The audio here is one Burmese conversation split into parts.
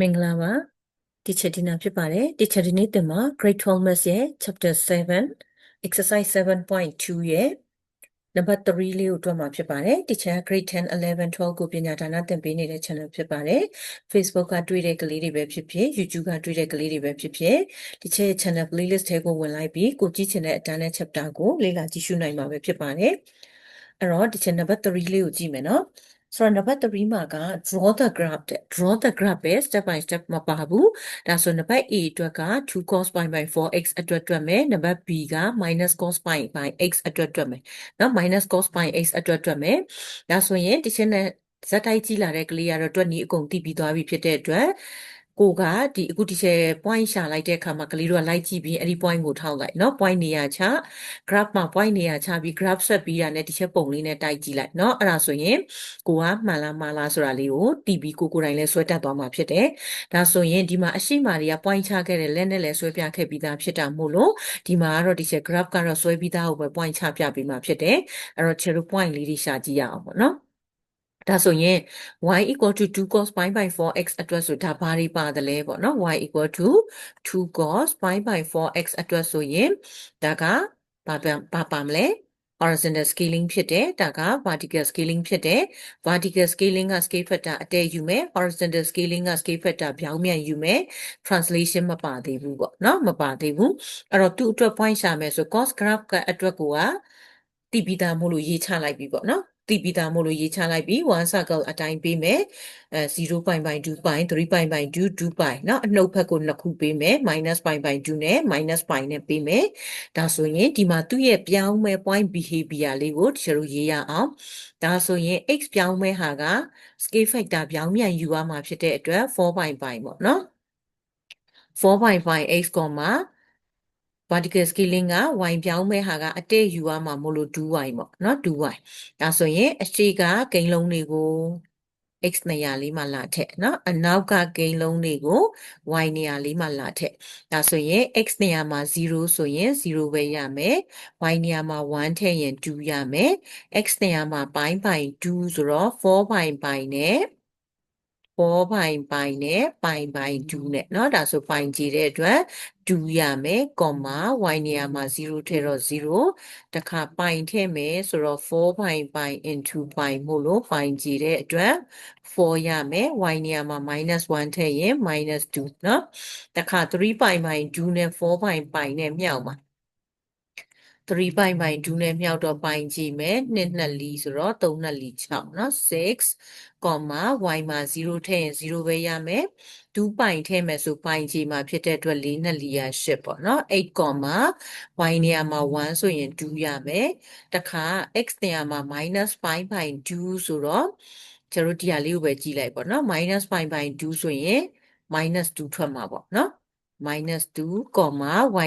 မင်္ဂလာပါ teacher Dina ဖြစ်ပါတယ် teacher ဒီနေ့သင်မှာ grade 12 maths ရဲ့ chapter 7 exercise 7.2ရဲ့နံပါတ်3လေးကိုတွက်မှာဖြစ်ပါတယ် teacher grade 10 11 12ကိုပညာဒါနသင်ပေးနေတဲ့ channel ဖြစ်ပါတယ် Facebook ကတွေ့တဲ့ကလေးတွေပဲဖြစ်ဖြစ် YouTube ကတွေ့တဲ့ကလေးတွေပဲဖြစ်ဖြစ် teacher ရဲ့ channel playlist ထဲကိုဝင်လိုက်ပြီးကိုကြည့်ချင်တဲ့အတန်းနဲ့ chapter ကိုလေ့လာကြည့်ရှုနိုင်မှာပဲဖြစ်ပါတယ်အဲ့တော့ teacher နံပါတ်3လေးကိုကြည့်မယ်နော် ဆိုတော့နံပါတ်3မှာက draw the graph တဲ့ draw the graph ပဲ step by step မပါဘူးဒါဆိုနံပါတ် A အတွက်က 2 cos pi by 4x အတွက်တွက်မယ်နံပါတ် B က minus cos pi by x အတွက်တွက်မယ်เนาะ minus cos pi x အတွက်တွက်မယ်ဒါဆိုရင်ဒီချက်နဲ့ဇက်တိုက်ကြည့်လာတဲ့ကလေးကတော့တွက်နီးအကုန်သိပြီးသွားပြီဖြစ်တဲ့အတွက် ကိုကဒီအခုဒီချက် point ရှာလိုက်တဲ့အခါမှာကလေးတို့ကလိုက်ကြည့်ပြီးအဲ့ဒီ point ကိုထောက်လိုက်เนาะ point နေရာချ graph မှာ point နေရာချပြီး graph ဆက်ပြီးတာနဲ့ဒီချက်ပုံလေးနဲ့တိုက်ကြည့်လိုက်เนาะအဲ့ဒါဆိုရင်ကိုကမှန်လားမှားလားဆိုတာလေးကိုတီးပြီးကိုကိုယ်တိုင်လဲဆွဲတတ်သွားမှာဖြစ်တယ်ဒါဆိုရင်ဒီမှာအရှိမာတွေက point ချခဲ့တဲ့လက်နဲ့လဲဆွဲပြခဲ့ပြီးသားဖြစ်တာမို့လို့ဒီမှာကတော့ဒီချက် graph ကတော့ဆွဲပြီးသားကိုပဲ point ချပြပေးမှာဖြစ်တယ်အဲ့တော့ zero point လေးတွေရှာကြည့်ရအောင်ပေါ့เนาะ ဒါဆိုရင် y equal to 2 cos pi by 4x အတွက်ဆိုဒါဘာတွေပါတယ်လဲပေါ့နော် y equal to 2 cos pi by 4x အတွက်ဆိုရင်ဒါကဘာဘာပါမလဲ horizontal scaling ဖြစ်တယ်ဒါက vertical scaling ဖြစ်တယ် vertical scaling က scale factor အတဲယူမယ် horizontal scaling က scale factor ပြောင်းပြန်ယူမယ် translation မပါသေးဘူးပေါ့နော်မပါသေးဘူးအဲ့တော့သူ့အတွက် point ရှာမယ်ဆို cos graph ကအတွက်ကိုကတိပိတာမို့လို့ရေးချလိုက်ပြီပေါ့နော် တိပိတာမို့လို့ရေးချလိုက်ပြီး one circle အတိုင်းပေးမယ်အဲ0 pi by 2 pi 3 pi by 2 2 pi เนาะအနှုတ်ဘက်ကိုနှစ်ခုပေးမယ် minus pi by 2နဲ့ minus pi နဲ့ပေးမယ်ဒါဆိုရင်ဒီမှာသူ့ရဲ့ပြောင်းမဲ့ point behavior လေးကိုတချို့တို့ရေးရအောင်ဒါဆိုရင် x ပြောင်းမဲ့ဟာက scale factor ပြောင်းမြန်ယူရမှာဖြစ်တဲ့အတွက်4 pi pi ပေါ့เนาะ4 pi pi x, vertical scaling က y ပြောင်းမဲ့ဟာကအတဲ့ယူရမှာမို့လို့ 2y ပေါ့เนาะ 2y ဒါဆိုရင်အရှိကဂိမ်းလုံးတွေကို x နေရာလေးမှာလာထည့်เนาะအနောက်ကဂိမ်းလုံးတွေကို y နေရာလေးမှာလာထည့်ဒါဆိုရင် x နေရာမှာ0ဆိုရင်0ပဲရမယ် y နေရာမှာ1ထည့်ရင်2ရမယ် x နေရာမှာ pi by 2ဆိုတော့4 pi by နဲ့4 pi pi နဲ့ pi by 2နဲ့เนาะဒါဆို pi ကြည့်တဲ့အတွက်2ရမယ် comma y နေရာမှာ0ထည့်တော့0တခါ pi ထည့်မယ်ဆိုတော့4 pi pi into pi မို့လို့ pi ကြည့်တဲ့အတွက်4ရမယ် y နေရာမှာ -1 ထည့်ရင် -2เนาะတခါ3 pi pi 2နဲ့4 pi pi နဲ့မြောက်မှာ 3 pi by 2နဲ့မြောက်တော့ပိုင်းကြည့်မယ်2နှစ်လီဆိုတော့3နှစ်လီ6เนาะ6 comma y မှာ0ထည့်ရင်0ပဲရမယ်2 pi ထည့်မယ်ဆိုပိုင်းကြည့်မှာဖြစ်တဲ့အတွက်4နှစ်လီရ8ပေါ့เนาะ8 comma y နေရာမှာ1ဆိုရင်2ရမယ်တခါ x နေရာမှာ -5 by 2ဆိုတော့ကျတို့ဒီဟာလေးကိုပဲကြည့်လိုက်ပေါ့เนาะ -5 by 2ဆိုရင် -2 ထွက်မှာပေါ့เนาะ minus 2,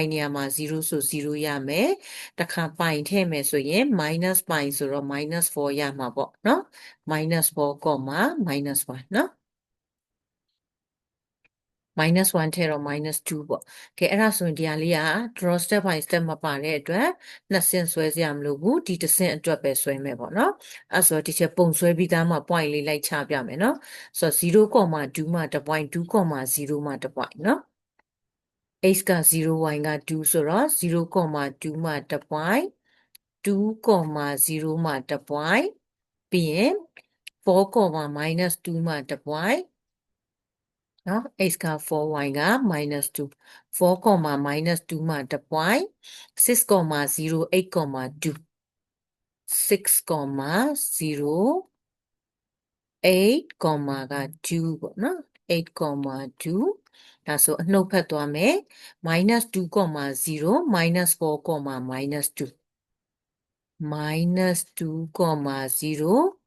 y နေရာမှာ0ဆို0ရမယ်။တခါ pi ထည့်မယ်ဆိုရင် minus pi ဆိုတော့ minus 4ရမှာပေါ့နော် minus 4, minus 1နော် minus 1ထည့်တော့ minus 2ပေါ့။ကဲအဲ့ဒါဆိုရင်ဒီဟာလေးက draw step by step မပါတဲ့အတွက်နှစ်ဆင့်ဆွဲစရာမလိုဘူးဒီတစ်ဆင့်အတွက်ပဲဆွဲမယ်ပေါ့နော်။အဲ့ဆိုဒီချက်ပုံဆွဲပြီးသားမှ point လေးလိုက်ချပြမယ်နော်။ဆိုတော့0.2မှ1 point 2.0မှ1 point နော်။ x က0 y က2ဆိုတော့0.2မှ1 point 2.0မှ1 point ပြီးရင်4, -2 မှ1 point နော် x က4 y က -2 4, -2 မှ1 point 6, 0 8, 2 6, 0 8, က2ပေါ့နော်8, 2 ဒါဆိုအနှုတ်ဖက်သွားမယ် -2, 0 -4, -2 -2, 0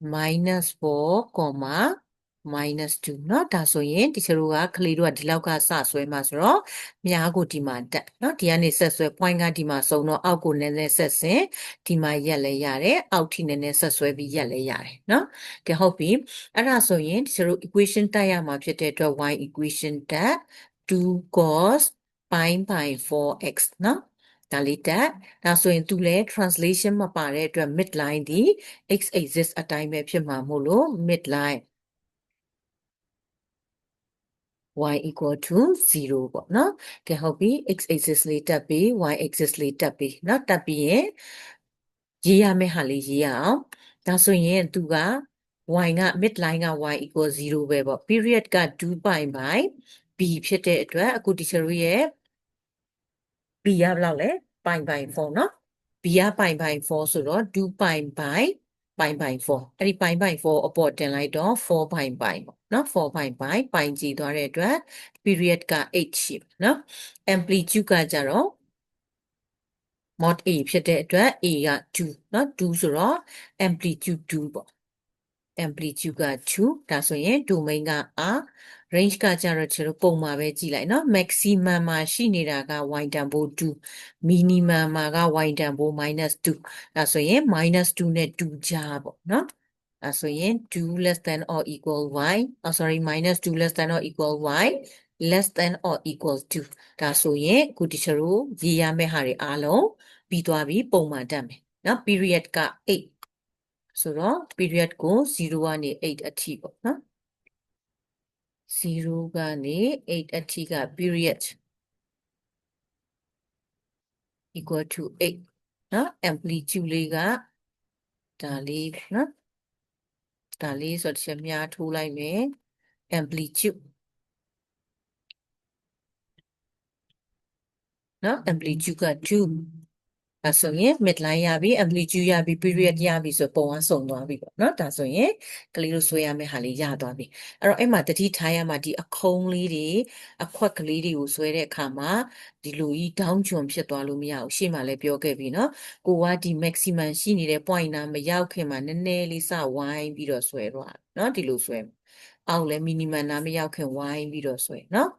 -4, -2เนาะဒါဆိုရင်ဒီချတို့ကကလေးတို့ကဒီလောက်ကစဆွဲမှာဆိုတော့မြားကိုဒီမှာတက်เนาะဒီကနေဆက်ဆွဲ point ကဒီမှာစုံတော့အောက်ကိုနည်းနည်းဆက်ဆင်ဒီမှာရက်လဲရတယ်အောက်ထိနည်းနည်းဆက်ဆွဲပြီးရက်လဲရတယ်เนาะကဲဟုတ်ပြီအဲ့ဒါဆိုရင်ဒီချတို့ equation တက်ရမှာဖြစ်တဲ့အတွက် y equation တက် 2 cos pi by 4x เนาะဒါလေးတက်ဒါဆိုရင်သူလည်း translation မပါတဲ့အတွက် midline ဒီ x axis အတိုင်းပဲဖြစ်မှာမို့လို့ midline y equal to 0ပေါ့နော်ကဲဟုတ်ပြီ x axis လေးတက်ပြီး y axis လေးတက်ပြီးเนาะတက်ပြီးရင်ရေးရမယ့်ဟာလေးရေးရအောင်ဒါဆိုရင်သူက y က midline က y equal 0ပဲပေါ့ period က2 pi by b ဖြစ်တဲ့အတွက်အခု teacher တို့ရဲ့ b ရဘယ်လောက်လဲ pi by 4เนาะ b ရ pi by 4ဆိုတော့2 pi by pi by 4အဲ့ဒီ pi by 4အပေါ်တင်လိုက်တော့4 pi by ပေါ့ เนาะ4 pi by pi ကြည့်သွားတဲ့အတွက် period က8ရှိပါเนาะ amplitude ကကြတော့ mod a ဖြစ်တဲ့အတွက် a က2เนาะ2ဆိုတော့ amplitude 2ပေါ့ amplitude က2ဒါဆိုရင် domain က r range ကကြတော့ကျွန်တော်ပုံမှာပဲကြည့်လိုက်เนาะ maximum မှာရှိနေတာက y တန်ဖိုး2 minimum မှာက y တန်ဖိုး -2 ဒါဆိုရင် -2 နဲ့2ကြားပေါ့เนาะ အဲဆိုရင်2 less than or equal y oh sorry minus 2 less than or equal y less than or equal to ဒါဆိုရင်ကိုတီချာတို့ရေးရမယ့်ဟာတွေအားလုံးပြီးသွားပြီပုံမှန်တက်မယ်နော် period က8ဆိုတော့ period ကို0ကနေ8အထိပေါ့နော်0ကနေ8အထိက period equal to 8နော် amplitude လေးကဒါလေးနော် ဒါလေးဆိုတော့ချက်များထိုးလိုက်မယ် amplitude နော် amplitude က2 ဒါဆိုရင် midline ရပြီ amplitude ရပြီ period ရပြီဆိုပုံကစုံသွားပြီပေါ့နော်ဒါဆိုရင်ကလေးတို့ဆွဲရမယ့်ဟာလေးရသွားပြီအဲ့တော့အဲ့မှာတတိထားရမှာဒီအခုံးလေးတွေအခွက်ကလေးတွေကိုဆွဲတဲ့အခါမှာဒီလိုကြီး down ချွန်ဖြစ်သွားလို့မရဘူးရှေ့မှာလည်းပြောခဲ့ပြီနော်ကိုကဒီ maximum ရှိနေတဲ့ point နာမရောက်ခင်မှာနည်းနည်းလေးစဝိုင်းပြီးတော့ဆွဲသွားနော်ဒီလိုဆွဲအောက်လည်း minimum နာမရောက်ခင်ဝိုင်းပြီးတော့ဆွဲနော်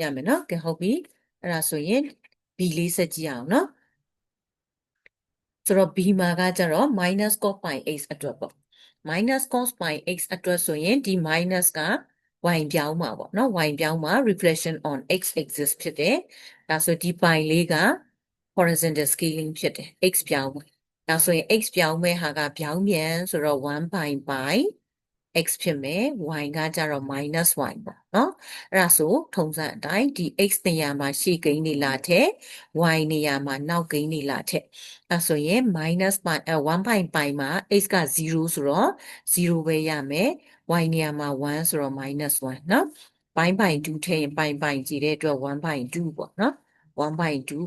ရမယ်နော်ကဲဟုတ်ပြီအဲ့ဒါဆိုရင် b လေးဆက်ကြည့်အောင်နော်ဆိုတော့ b မှာကကြတော့ minus cos pi x အတွက်ပေါ့ minus cos pi x အတွက်ဆိုရင်ဒီ minus က y ပြောင်းမှာပေါ့နော် y ပြောင်းမှာ reflection on x axis ဖြစ်တယ်ဒါဆိုဒီ pi လေးက horizontal scaling ဖြစ်တယ် x ပြောင်းမှာဒါဆိုရင် x ပြောင်းမဲ့ဟာကပြောင်းပြန်ဆိုတော့1 pi pi x ဖြစ်မယ် y ကကြတော့ -y ပေါ့နော်အဲ့ဒါဆိုထုံစံအတိုင်းဒီ x နေရာမှာရှေ့ကိန်းနေလာထက် y နေရာမှာနောက်ကိန်းနေလာထက်အဲ့ဆိုရင် minus pi 1 pi pi မှာ x က0ဆိုတော့0ပဲရမယ် y နေရာမှာ1ဆိုတော့ -1 နော် pi pi 2ထည့်ရင် pi pi ကြည့်တဲ့အတွက်1 pi 2ပေါ့နော်1 pi 2,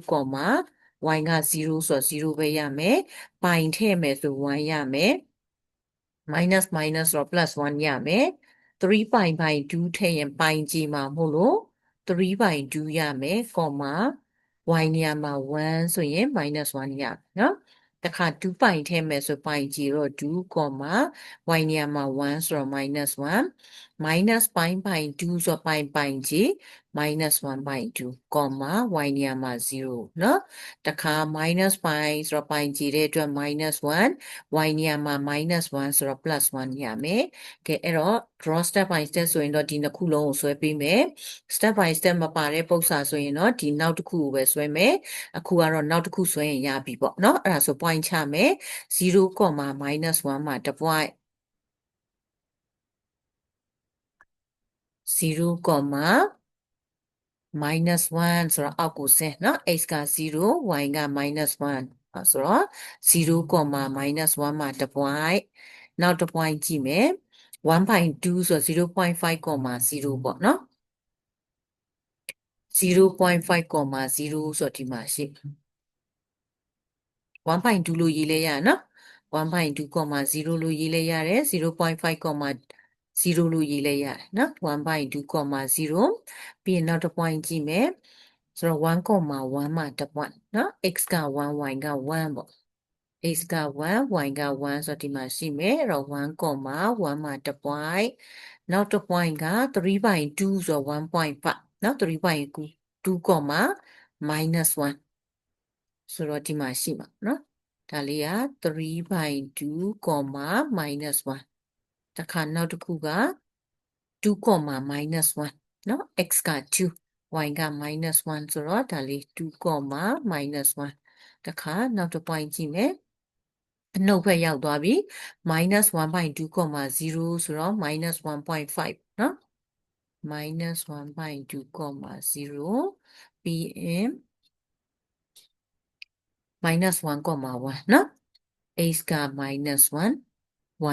y က0ဆိုတော့0ပဲရမယ် pi ထည့်မယ်ဆို1ရမယ် minus minus တော့ plus 1ရမယ်3 pi by 2ထည့်ရင်ပိုင်ကြည့်မှာမို့လို့3 by 2ရမယ် comma y နေရာမှာ1ဆိုရင် minus 1ရမယ်နော်တခါ2 pi ထည့်မယ်ဆိုပိုင်ကြည့်တော့2 comma y နေရာမှာ1ဆိုတော့ minus 1 minus pi by 2ဆိုတော့ pi pi ကြည့် minus 1 by 2 comma y နေရာမှာ0နော်တခါ minus pi ဆိုတော့ pi ကြည့်တဲ့အတွက် minus 1 y နေရာမှာ minus 1ဆိုတော့ plus 1ရမယ်ကဲအဲ့တော့ draw step by step ဆိုရင်တော့ဒီနှစ်ခုလုံးကိုဆွဲပေးမယ် step by step မပါတဲ့ပု္ပ္ပာဆိုရင်တော့ဒီနောက်တစ်ခုကိုပဲဆွဲမယ်အခုကတော့နောက်တစ်ခုဆွဲရင်ရပြီပေါ့နော်အဲ့ဒါဆို point ချမယ်0 -1 မှာတစ် point 0 minus 1ဆိုတော့အောက်ကိုဆင်းเนาะ x က0 y က minus 1ဆိုတော့0 minus 1မှာတစ် point နောက်တစ် point ကြည့်မယ်1.2ဆိုတော့0.5 0ပေါ့เนาะ0.5 0ဆိုတော့ဒီမှာရှိ1.2လို့ရေးလဲရနော်1.2 0လို့ရေးလဲရတယ်0.5 0လို့ရေးလဲရတယ်နော်1.2 0ပြီးရင်နောက်တစ် point ကြည့်မယ်ဆိုတော့1.1မှာတစ် point နော် x က1 y က1ပေါ့ x က1 y က1ဆိုတော့ဒီမှာရှိမယ်အဲ့တော့1.1မှာတစ် point နောက်တစ် point က3/2ဆိုတော့1.5နော်3/2 minus 1ဆိုတော့ဒီမှာရှိမှာနော်ဒါလေးက3/2 minus 1 တခါနောက်တစ်ခုက2 minus 1เนาะ x က2 y က minus 1ဆိုတော့ဒါလေး2 minus 1တခါနောက်တစ် point ကြည့်မယ်အနှုတ်ဘက်ရောက်သွားပြီ -1.2, 0ဆိုတော့ -1.5เนาะ minus 1.2 comma 0 pm minus 1 comma 1เนาะ x က minus 1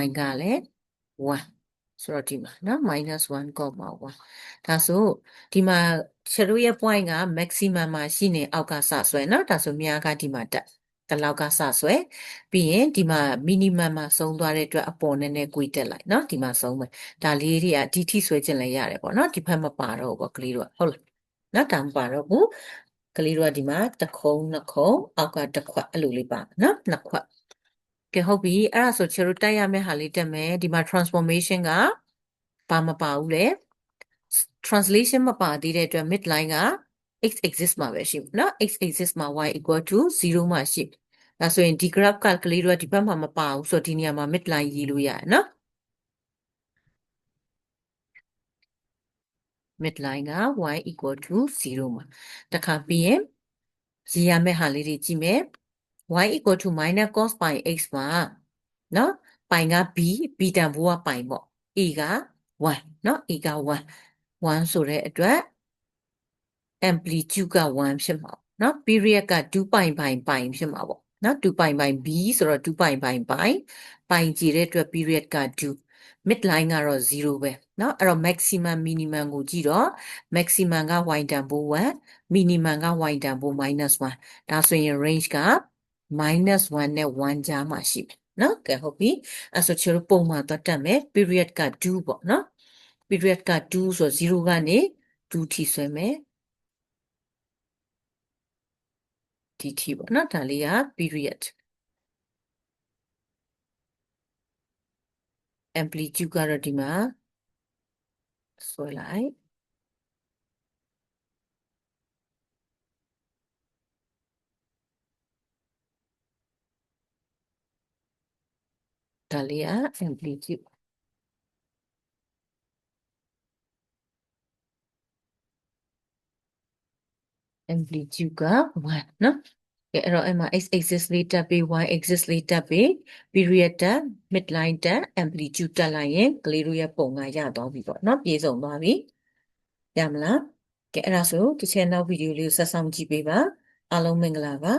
y ကလည်း 1ဆိုတော့ဒီမှာနော် -1 ကောမှာ1ဒါဆိုဒီမှာချေတို့ရဲ့ point က maximum မှာရှိနေအောက်ကစဆွဲနော်ဒါဆိုမြားကဒီမှာတက်ဒီလောက်ကစဆွဲပြီးရင်ဒီမှာ minimum မှာဆုံးသွားတဲ့အတွက်အပေါ်နဲ့နဲ့ကွေတက်လိုက်နော်ဒီမှာဆုံးမယ်ဒါလေးတွေကဒီထိဆွဲခြင်းလည်းရတယ်ပေါ့နော်ဒီဘက်မပါတော့ဘူးကလေးတို့ကဟုတ်လားနော်ဒါမပါတော့ဘူးကလေးတို့ကဒီမှာတစ်ခုံးနှစ်ခုံးအောက်ကတစ်ခွက်အဲ့လိုလေးပါနော်နှစ်ခွက် ကဲဟုတ်ပြီအဲ့ဒါဆိုချေတို့တိုက်ရမယ့်ဟာလေးတက်မယ်ဒီမှာ transformation ကပါမပါဘူးလေ translation မပါသေးတဲ့အတွက် midline က x axis မှာပဲရှိဘူးเนาะ x axis မှာ y equal to 0မှာရှိဒါဆိုရင်ဒီ graph ကကလေးတို့ကဒီဘက်မှာမပါဘူးဆိုတော့ဒီနေရာမှာ midline ရေးလို့ရတယ်เนาะ midline က y equal to 0မှာတခါပြီးရင်ရေးရမယ့်ဟာလေးတွေကြည့်မယ် y equal to minus cos pi x မှာเนาะ pi က b b တန်ဖိုးက pi ပေါ့ a က1เนาะ a က1 1ဆိုတဲ့အတွက် amplitude က1ဖြစ်မှာပေါ့เนาะ period က2 pi pi pi ဖြစ်မှာပေါ့เนาะ2 pi pi b ဆိုတော့2 pi pi pi pi ကြည့်တဲ့အတွက် period က2 midline ကတော့0ပဲเนาะအဲ့တော့ maximum minimum ကိုကြည့်တော့ maximum က y တန်ဖိုး1 minimum က y တန်ဖိုး -1 ဒါဆိုရင် range က -1 နဲ့1ကြားမှာရှိတယ်နော်ကဲဟုတ်ပြီအဲ့ဆိုချေတို့ပုံမှန်တော့တက်မယ် period က2ပေါ့နော် period က2ဆိုတော့0ကနေ2ထိဆွဲမယ်ဒီထိပေါ့နော်ဒါလေးက period amplitude ကတော့ဒီမှာဆွဲလိုက် ဒါလေးက amplitude amplitude က1เนาะကဲအဲ့တော့အဲ့မှာ x axis လေးတက်ပြီး y axis လေးတက်ပြီး period တက် midline တက် amplitude တက်လိုက်ရင်ကလေးတို့ရဲ့ပုံကရသွားပြီပေါ့เนาะပြေဆုံးသွားပြီရမလားကဲအဲ့ဒါဆိုဒီချက်နောက်ဗီဒီယိုလေးကိုဆက်ဆောင်ကြည့်ပေးပါအားလုံးမင်္ဂလာပါ